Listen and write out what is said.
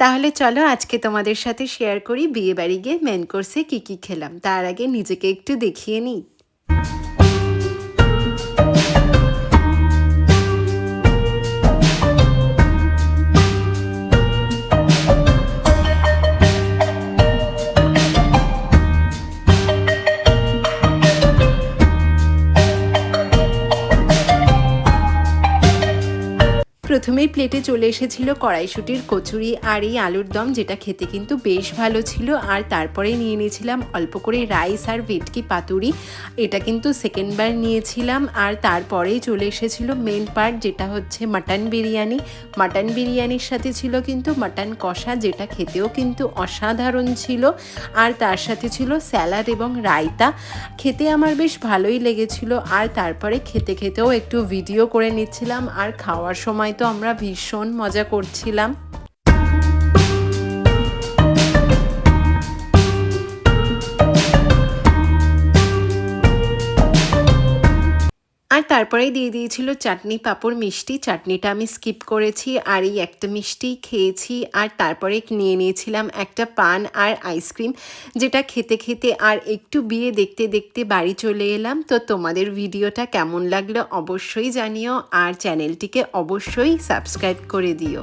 তাহলে চলো আজকে তোমাদের সাথে শেয়ার করি বিয়ে বাড়ি গিয়ে মেন কোর্সে কী কী খেলাম। তার আগে নিজেকে একটু দেখিয়ে নিই। প্রথমেই প্লেটে চলে এসেছিল কড়াইশুটির কচুরি আর এই আলুর দম, যেটা খেতে কিন্তু বেশ ভালো ছিল। আর তারপরে নিয়ে নিয়েছিলাম অল্প করে রাইস আর ভেটকি পাতুরি। এটা কিন্তু সেকেন্ডবার নিয়েছিলাম। আর তারপরেই চলে এসেছিল মেন পার্ট যেটা হচ্ছে মাটন বিরিয়ানি। মাটন বিরিয়ানির সাথে ছিল কিন্তু মাটন কষা, যেটা খেতেও কিন্তু অসাধারণ ছিল। আর তার সাথে ছিল স্যালাড এবং রায়তা। খেতে আমার বেশ ভালোই লেগেছিল। আর তারপরে খেতে খেতেও একটু ভিডিও করে নিচ্ছিলাম। আর খাওয়ার সময় তো আমরা ভীষণ মজা করছিলাম আর তারপরেই দিয়ে দিয়েছিল চাটনি পাঁপড় মিষ্টি। চাটনিটা আমি স্কিপ করেছি আর এই একটা মিষ্টি খেয়েছি আর তারপরে নিয়ে নিয়েছিলাম একটা পান আর আইসক্রিম যেটা খেতে খেতে আর একটু বিয়ে দেখতে দেখতে বাড়ি চলে এলাম। তো তোমাদের ভিডিওটা কেমন লাগল অবশ্যই জানিও আর চ্যানেলটিকে অবশ্যই সাবস্ক্রাইব করে দিও।